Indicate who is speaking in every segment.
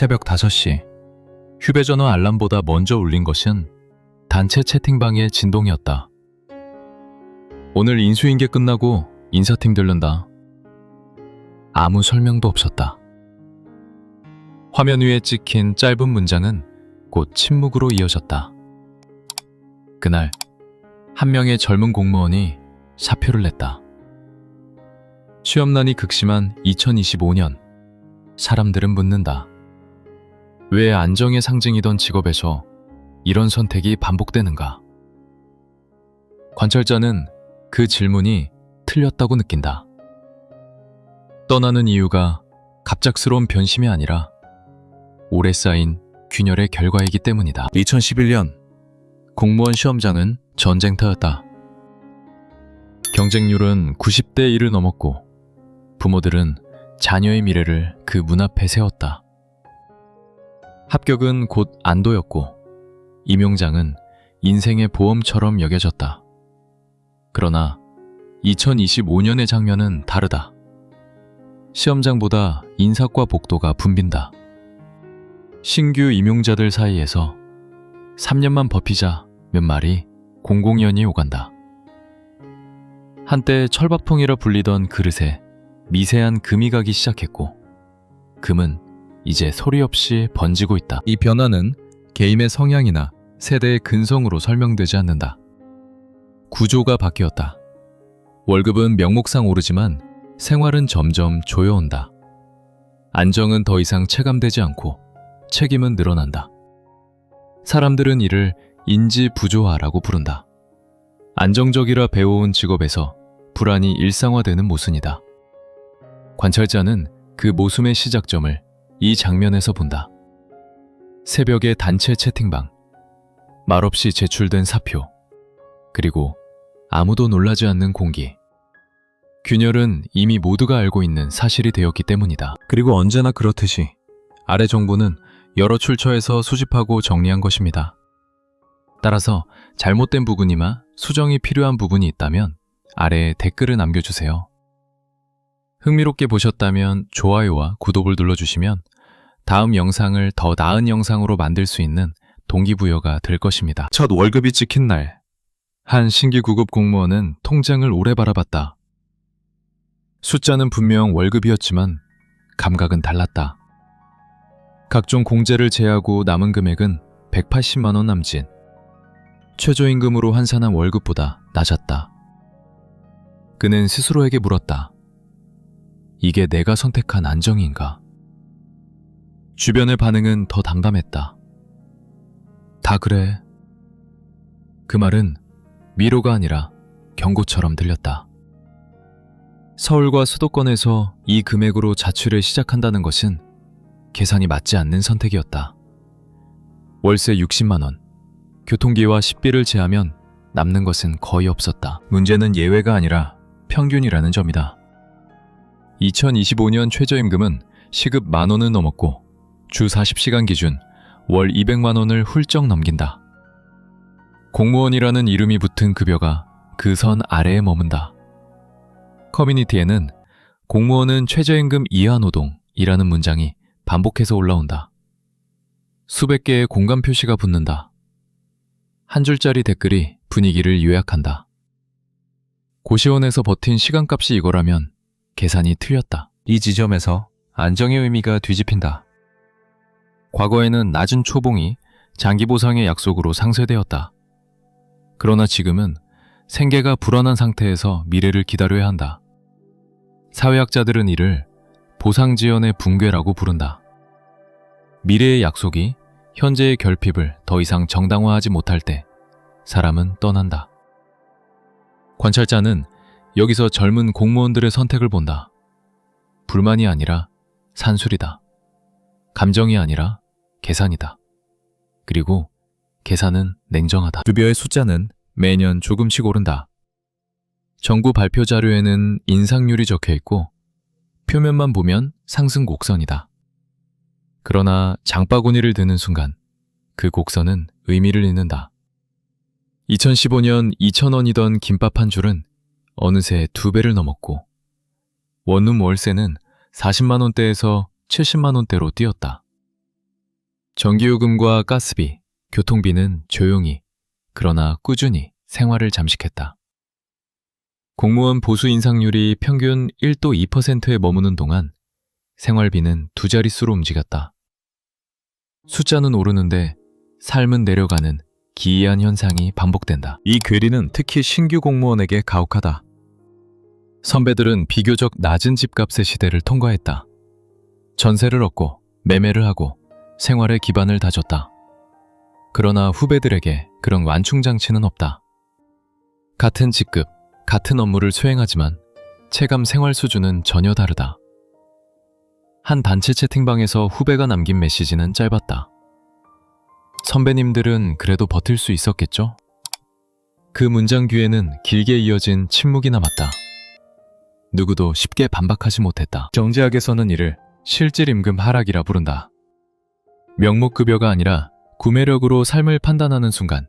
Speaker 1: 새벽 5시. 휴대전화 알람보다 먼저 울린 것은 단체 채팅방의 진동이었다. 오늘 인수인계 끝나고 인사팀 들른다. 아무 설명도 없었다. 화면 위에 찍힌 짧은 문장은 곧 침묵으로 이어졌다. 그날 한 명의 젊은 공무원이 사표를 냈다. 시험난이 극심한 2025년 사람들은 묻는다. 왜 안정의 상징이던 직업에서 이런 선택이 반복되는가? 관찰자는 그 질문이 틀렸다고 느낀다. 떠나는 이유가 갑작스러운 변심이 아니라 오래 쌓인 균열의 결과이기 때문이다. 2011년 공무원 시험장은 전쟁터였다. 경쟁률은 90대 1을 넘었고 부모들은 자녀의 미래를 그 문 앞에 세웠다. 합격은 곧 안도였고 임용장은 인생의 보험처럼 여겨졌다. 그러나 2025년의 장면은 다르다. 시험장보다 인사과 복도가 붐빈다. 신규 임용자들 사이에서 3년만 버티자 몇 마리 공공연히 오간다. 한때 철밥통이라 불리던 그릇에 미세한 금이 가기 시작했고 금은 이제 소리 없이 번지고 있다. 이 변화는 개인의 성향이나 세대의 근성으로 설명되지 않는다. 구조가 바뀌었다. 월급은 명목상 오르지만 생활은 점점 조여온다. 안정은 더 이상 체감되지 않고 책임은 늘어난다. 사람들은 이를 인지 부조화라고 부른다. 안정적이라 배워온 직업에서 불안이 일상화되는 모순이다. 관찰자는 그 모순의 시작점을 이 장면에서 본다. 새벽의 단체 채팅방, 말없이 제출된 사표, 그리고 아무도 놀라지 않는 공기. 균열은 이미 모두가 알고 있는 사실이 되었기 때문이다. 그리고 언제나 그렇듯이 아래 정보는 여러 출처에서 수집하고 정리한 것입니다. 따라서 잘못된 부분이나 수정이 필요한 부분이 있다면 아래에 댓글을 남겨주세요. 흥미롭게 보셨다면 좋아요와 구독을 눌러주시면 다음 영상을 더 나은 영상으로 만들 수 있는 동기부여가 될 것입니다. 첫 월급이 찍힌 날, 한 신규 구급 공무원은 통장을 오래 바라봤다. 숫자는 분명 월급이었지만 감각은 달랐다. 각종 공제를 제하고 남은 금액은 180만 원 남짓. 최저임금으로 환산한 월급보다 낮았다. 그는 스스로에게 물었다. 이게 내가 선택한 안정인가? 주변의 반응은 더 담담했다. 다 그래. 그 말은 위로가 아니라 경고처럼 들렸다. 서울과 수도권에서 이 금액으로 자취를 시작한다는 것은 계산이 맞지 않는 선택이었다. 월세 60만원, 교통비와 식비를 제하면 남는 것은 거의 없었다. 문제는 예외가 아니라 평균이라는 점이다. 2025년 최저임금은 시급 만원을 넘었고 주 40시간 기준 월 200만 원을 훌쩍 넘긴다. 공무원이라는 이름이 붙은 급여가 그 선 아래에 머문다. 커뮤니티에는 공무원은 최저임금 이하 노동이라는 문장이 반복해서 올라온다. 수백 개의 공감 표시가 붙는다. 한 줄짜리 댓글이 분위기를 요약한다. 고시원에서 버틴 시간값이 이거라면 계산이 틀렸다. 이 지점에서 안정의 의미가 뒤집힌다. 과거에는 낮은 초봉이 장기 보상의 약속으로 상쇄되었다. 그러나 지금은 생계가 불안한 상태에서 미래를 기다려야 한다. 사회학자들은 이를 보상 지연의 붕괴라고 부른다. 미래의 약속이 현재의 결핍을 더 이상 정당화하지 못할 때 사람은 떠난다. 관찰자는 여기서 젊은 공무원들의 선택을 본다. 불만이 아니라 산술이다. 감정이 아니라 계산이다. 그리고 계산은 냉정하다. 급여의 숫자는 매년 조금씩 오른다. 정부 발표 자료에는 인상률이 적혀 있고 표면만 보면 상승 곡선이다. 그러나 장바구니를 드는 순간 그 곡선은 의미를 잃는다. 2015년 2,000원이던 김밥 한 줄은 어느새 두 배를 넘었고 원룸 월세는 40만 원대에서 70만 원대로 뛰었다. 전기요금과 가스비, 교통비는 조용히, 그러나 꾸준히 생활을 잠식했다. 공무원 보수 인상률이 평균 1도 2%에 머무는 동안 생활비는 두 자릿수로 움직였다. 숫자는 오르는데 삶은 내려가는 기이한 현상이 반복된다. 이 괴리는 특히 신규 공무원에게 가혹하다. 선배들은 비교적 낮은 집값의 시대를 통과했다. 전세를 얻고 매매를 하고 생활의 기반을 다졌다. 그러나 후배들에게 그런 완충장치는 없다. 같은 직급, 같은 업무를 수행하지만 체감 생활 수준은 전혀 다르다. 한 단체 채팅방에서 후배가 남긴 메시지는 짧았다. 선배님들은 그래도 버틸 수 있었겠죠? 그 문장 뒤에는 길게 이어진 침묵이 남았다. 누구도 쉽게 반박하지 못했다. 정제학에서는 이를 실질 임금 하락이라 부른다. 명목급여가 아니라 구매력으로 삶을 판단하는 순간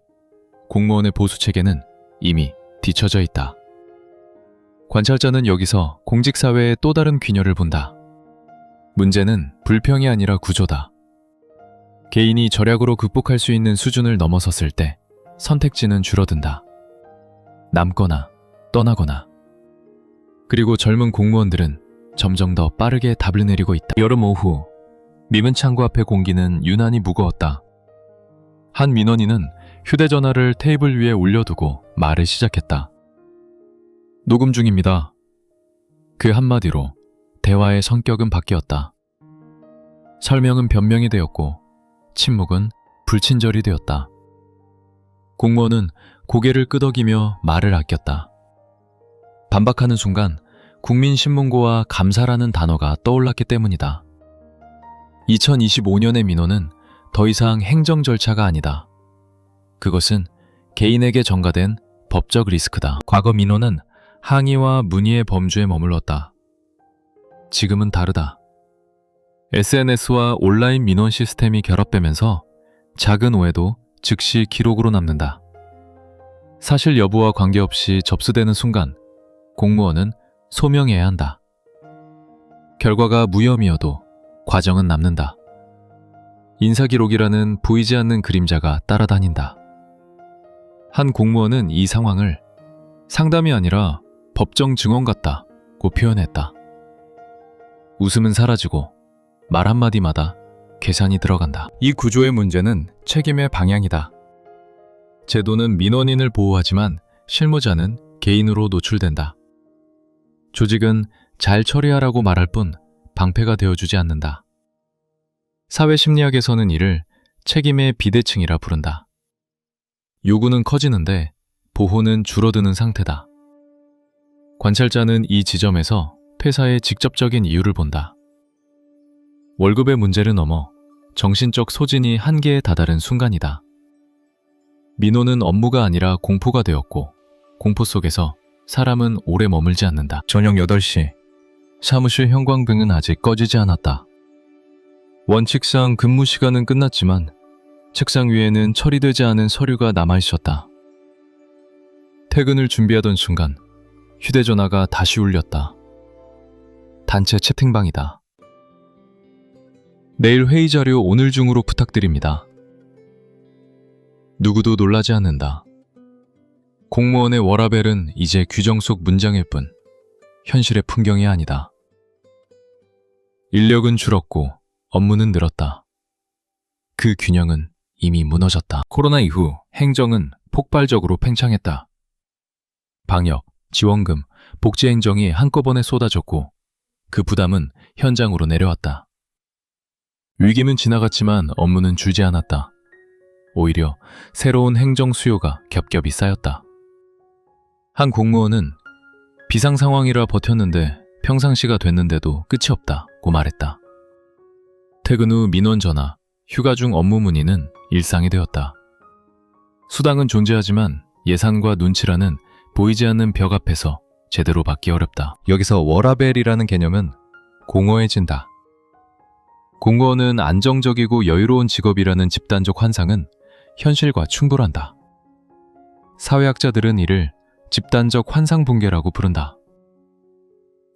Speaker 1: 공무원의 보수 체계는 이미 뒤처져 있다. 관찰자는 여기서 공직사회의 또 다른 균열을 본다. 문제는 불평이 아니라 구조다. 개인이 절약으로 극복할 수 있는 수준을 넘어섰을 때 선택지는 줄어든다. 남거나 떠나거나. 그리고 젊은 공무원들은 점점 더 빠르게 답을 내리고 있다. 여름 오후 민원 창구 앞의 공기는 유난히 무거웠다. 한 민원인은 휴대전화를 테이블 위에 올려두고 말을 시작했다. 녹음 중입니다. 그 한마디로 대화의 성격은 바뀌었다. 설명은 변명이 되었고 침묵은 불친절이 되었다. 공무원은 고개를 끄덕이며 말을 아꼈다. 반박하는 순간 국민신문고와 감사라는 단어가 떠올랐기 때문이다. 2025년의 민원은 더 이상 행정 절차가 아니다. 그것은 개인에게 전가된 법적 리스크다. 과거 민원은 항의와 문의의 범주에 머물렀다. 지금은 다르다. SNS와 온라인 민원 시스템이 결합되면서 작은 오해도 즉시 기록으로 남는다. 사실 여부와 관계없이 접수되는 순간 공무원은 소명해야 한다. 결과가 무혐의여도 과정은 남는다. 인사기록이라는 보이지 않는 그림자가 따라다닌다. 한 공무원은 이 상황을 상담이 아니라 법정 증언 같다고 표현했다. 웃음은 사라지고 말 한마디마다 계산이 들어간다. 이 구조의 문제는 책임의 방향이다. 제도는 민원인을 보호하지만 실무자는 개인으로 노출된다. 조직은 잘 처리하라고 말할 뿐 방패가 되어주지 않는다. 사회 심리학에서는 이를 책임의 비대칭이라 부른다. 요구는 커지는데 보호는 줄어드는 상태다. 관찰자는 이 지점에서 퇴사의 직접적인 이유를 본다. 월급의 문제를 넘어 정신적 소진이 한계에 다다른 순간이다. 민호는 업무가 아니라 공포가 되었고 공포 속에서 사람은 오래 머물지 않는다. 저녁 8시 사무실 형광등은 아직 꺼지지 않았다. 원칙상 근무 시간은 끝났지만 책상 위에는 처리되지 않은 서류가 남아 있었다. 퇴근을 준비하던 순간 휴대전화가 다시 울렸다. 단체 채팅방이다. 내일 회의 자료 오늘 중으로 부탁드립니다. 누구도 놀라지 않는다. 공무원의 워라벨은 이제 규정 속 문장일 뿐 현실의 풍경이 아니다. 인력은 줄었고 업무는 늘었다. 그 균형은 이미 무너졌다. 코로나 이후 행정은 폭발적으로 팽창했다. 방역, 지원금, 복지 행정이 한꺼번에 쏟아졌고 그 부담은 현장으로 내려왔다. 위기는 지나갔지만 업무는 줄지 않았다. 오히려 새로운 행정 수요가 겹겹이 쌓였다. 한 공무원은 비상 상황이라 버텼는데 평상시가 됐는데도 끝이 없다 고 말했다. 퇴근 후 민원 전화, 휴가 중 업무 문의는 일상이 되었다. 수당은 존재하지만 예산과 눈치라는 보이지 않는 벽 앞에서 제대로 받기 어렵다. 여기서 워라벨이라는 개념은 공허해진다. 공무원은 안정적이고 여유로운 직업이라는 집단적 환상은 현실과 충돌한다. 사회학자들은 이를 집단적 환상 붕괴라고 부른다.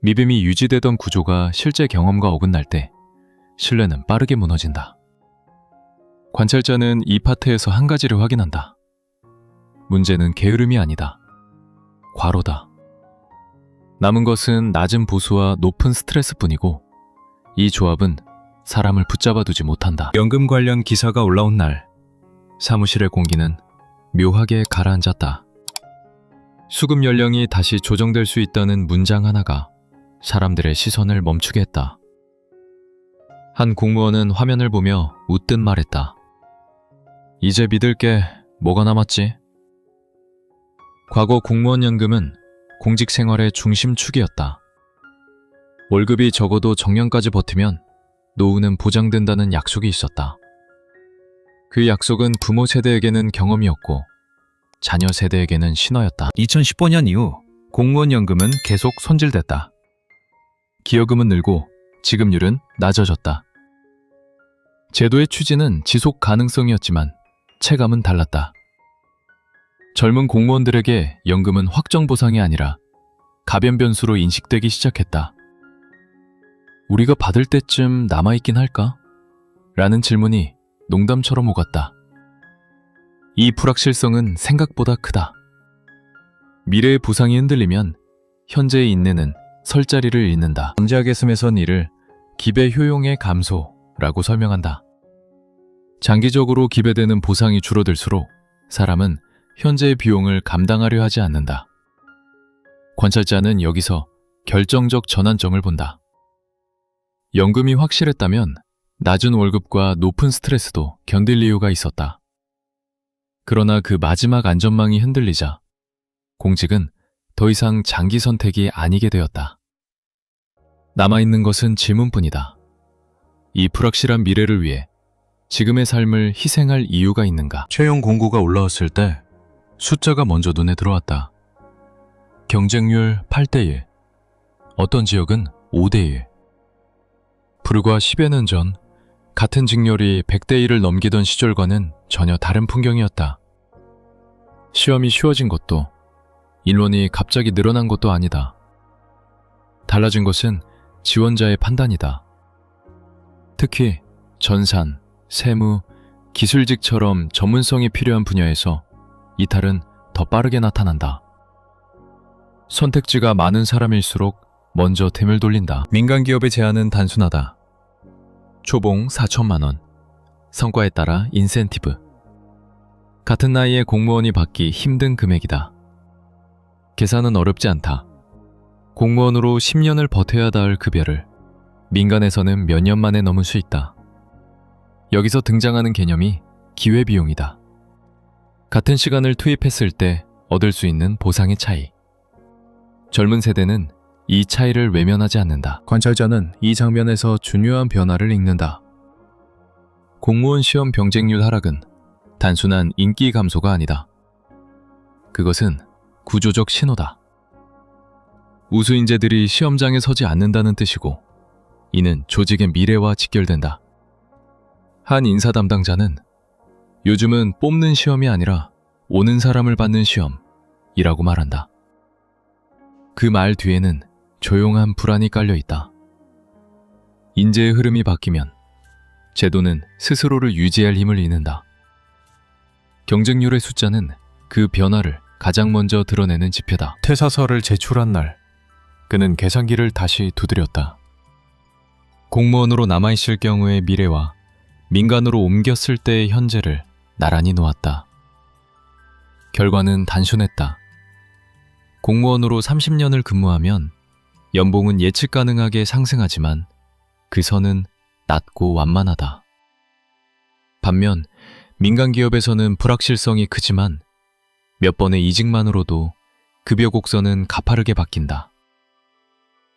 Speaker 1: 믿음이 유지되던 구조가 실제 경험과 어긋날 때 신뢰는 빠르게 무너진다. 관찰자는 이 파트에서 한 가지를 확인한다. 문제는 게으름이 아니다. 과로다. 남은 것은 낮은 보수와 높은 스트레스뿐이고 이 조합은 사람을 붙잡아 두지 못한다. 연금 관련 기사가 올라온 날 사무실의 공기는 묘하게 가라앉았다. 수급 연령이 다시 조정될 수 있다는 문장 하나가 사람들의 시선을 멈추게 했다. 한 공무원은 화면을 보며 웃듯 말했다. 이제 믿을 게 뭐가 남았지? 과거 공무원 연금은 공직 생활의 중심축이었다. 월급이 적어도 정년까지 버티면 노후는 보장된다는 약속이 있었다. 그 약속은 부모 세대에게는 경험이었고 자녀 세대에게는 신화였다. 2015년 이후 공무원 연금은 계속 손질됐다. 기여금은 늘고 지급률은 낮아졌다. 제도의 취지는 지속 가능성이었지만 체감은 달랐다. 젊은 공무원들에게 연금은 확정 보상이 아니라 가변 변수로 인식되기 시작했다. 우리가 받을 때쯤 남아있긴 할까? 라는 질문이 농담처럼 오갔다. 이 불확실성은 생각보다 크다. 미래의 보상이 흔들리면 현재의 인내는 설 자리를 잃는다. 경제학의 선 이를 기배 효용의 감소라고 설명한다. 장기적으로 기배되는 보상이 줄어들수록 사람은 현재의 비용을 감당하려 하지 않는다. 관찰자는 여기서 결정적 전환점을 본다. 연금이 확실했다면 낮은 월급과 높은 스트레스도 견딜 이유가 있었다. 그러나 그 마지막 안전망이 흔들리자 공직은 더 이상 장기 선택이 아니게 되었다. 남아있는 것은 질문뿐이다. 이 불확실한 미래를 위해 지금의 삶을 희생할 이유가 있는가? 채용 공고가 올라왔을 때 숫자가 먼저 눈에 들어왔다. 경쟁률 8대1. 어떤 지역은 5대1. 불과 10여 년 전, 같은 직렬이 100대1을 넘기던 시절과는 전혀 다른 풍경이었다. 시험이 쉬워진 것도, 인원이 갑자기 늘어난 것도 아니다. 달라진 것은 지원자의 판단이다. 특히 전산, 세무, 기술직처럼 전문성이 필요한 분야에서 이탈은 더 빠르게 나타난다. 선택지가 많은 사람일수록 먼저 템을 돌린다. 민간 기업의 제한은 단순하다. 초봉 4천만 원. 성과에 따라 인센티브. 같은 나이에 공무원이 받기 힘든 금액이다. 계산은 어렵지 않다. 공무원으로 10년을 버텨야 할 급여를 민간에서는 몇 년 만에 넘을 수 있다. 여기서 등장하는 개념이 기회비용이다. 같은 시간을 투입했을 때 얻을 수 있는 보상의 차이. 젊은 세대는 이 차이를 외면하지 않는다. 관찰자는 이 장면에서 중요한 변화를 읽는다. 공무원 시험 병쟁률 하락은 단순한 인기 감소가 아니다. 그것은 구조적 신호다. 우수 인재들이 시험장에 서지 않는다는 뜻이고, 이는 조직의 미래와 직결된다. 한 인사 담당자는 요즘은 뽑는 시험이 아니라 오는 사람을 받는 시험이라고 말한다. 그 말 뒤에는 조용한 불안이 깔려 있다. 인재의 흐름이 바뀌면 제도는 스스로를 유지할 힘을 잃는다. 경쟁률의 숫자는 그 변화를 가장 먼저 드러내는 지표다. 퇴사서를 제출한 날, 그는 계산기를 다시 두드렸다. 공무원으로 남아있을 경우의 미래와 민간으로 옮겼을 때의 현재를 나란히 놓았다. 결과는 단순했다. 공무원으로 30년을 근무하면 연봉은 예측 가능하게 상승하지만 그 선은 낮고 완만하다. 반면 민간 기업에서는 불확실성이 크지만 몇 번의 이직만으로도 급여 곡선은 가파르게 바뀐다.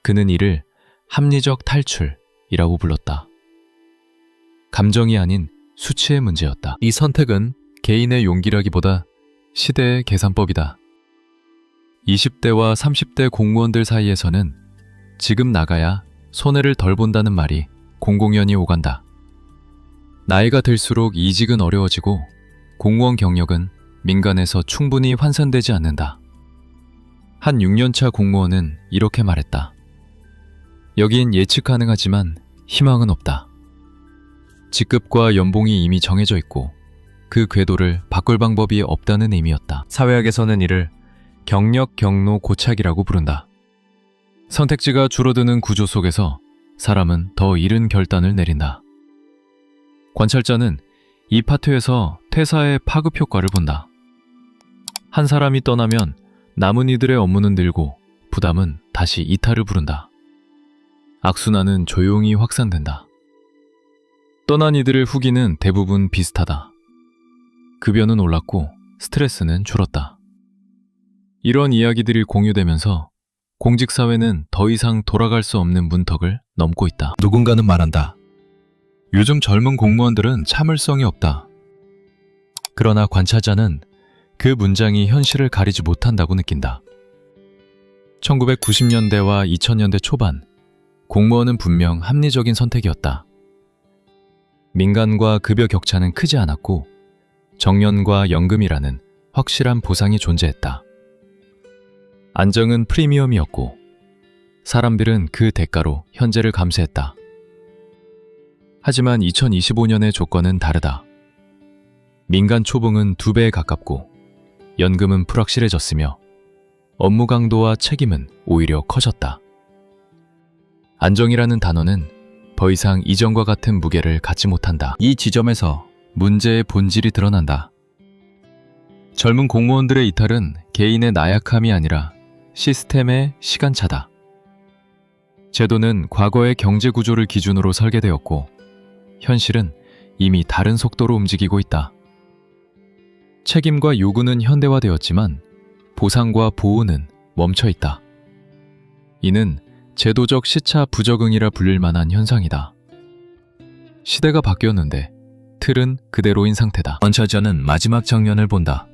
Speaker 1: 그는 이를 합리적 탈출이라고 불렀다. 감정이 아닌 수치의 문제였다. 이 선택은 개인의 용기라기보다 시대의 계산법이다. 20대와 30대 공무원들 사이에서는 지금 나가야 손해를 덜 본다는 말이 공공연히 오간다. 나이가 들수록 이직은 어려워지고 공무원 경력은 민간에서 충분히 환산되지 않는다. 한 6년차 공무원은 이렇게 말했다. 여긴 예측 가능하지만 희망은 없다. 직급과 연봉이 이미 정해져 있고 그 궤도를 바꿀 방법이 없다는 의미였다. 사회학에서는 이를 경력 경로 고착이라고 부른다. 선택지가 줄어드는 구조 속에서 사람은 더 이른 결단을 내린다. 관찰자는 이 파트에서 퇴사의 파급 효과를 본다. 한 사람이 떠나면 남은 이들의 업무는 늘고 부담은 다시 이탈을 부른다. 악순환은 조용히 확산된다. 떠난 이들의 후기는 대부분 비슷하다. 급여는 올랐고 스트레스는 줄었다. 이런 이야기들이 공유되면서 공직사회는 더 이상 돌아갈 수 없는 문턱을 넘고 있다. 누군가는 말한다. 요즘 젊은 공무원들은 참을성이 없다. 그러나 관찰자는 그 문장이 현실을 가리지 못한다고 느낀다. 1990년대와 2000년대 초반, 공무원은 분명 합리적인 선택이었다. 민간과 급여 격차는 크지 않았고, 정년과 연금이라는 확실한 보상이 존재했다. 안정은 프리미엄이었고, 사람들은 그 대가로 현재를 감수했다. 하지만 2025년의 조건은 다르다. 민간 초봉은 두 배에 가깝고, 연금은 불확실해졌으며, 업무 강도와 책임은 오히려 커졌다. 안정이라는 단어는 더 이상 이전과 같은 무게를 갖지 못한다. 이 지점에서 문제의 본질이 드러난다. 젊은 공무원들의 이탈은 개인의 나약함이 아니라 시스템의 시간차다. 제도는 과거의 경제 구조를 기준으로 설계되었고, 현실은 이미 다른 속도로 움직이고 있다. 책임과 요구는 현대화되었지만, 보상과 보호는 멈춰 있다. 이는 제도적 시차 부적응이라 불릴 만한 현상이다. 시대가 바뀌었는데 틀은 그대로인 상태다. 원차자는 마지막 장면을 본다.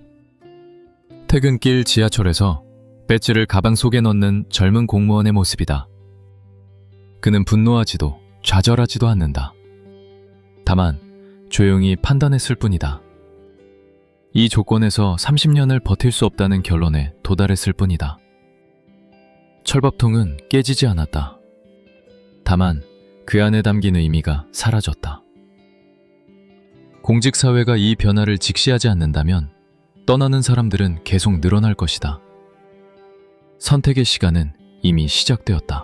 Speaker 1: 퇴근길 지하철에서 배지를 가방 속에 넣는 젊은 공무원의 모습이다. 그는 분노하지도 좌절하지도 않는다. 다만 조용히 판단했을 뿐이다. 이 조건에서 30년을 버틸 수 없다는 결론에 도달했을 뿐이다. 철밥통은 깨지지 않았다. 다만 그 안에 담긴 의미가 사라졌다. 공직사회가 이 변화를 직시하지 않는다면 떠나는 사람들은 계속 늘어날 것이다. 선택의 시간은 이미 시작되었다.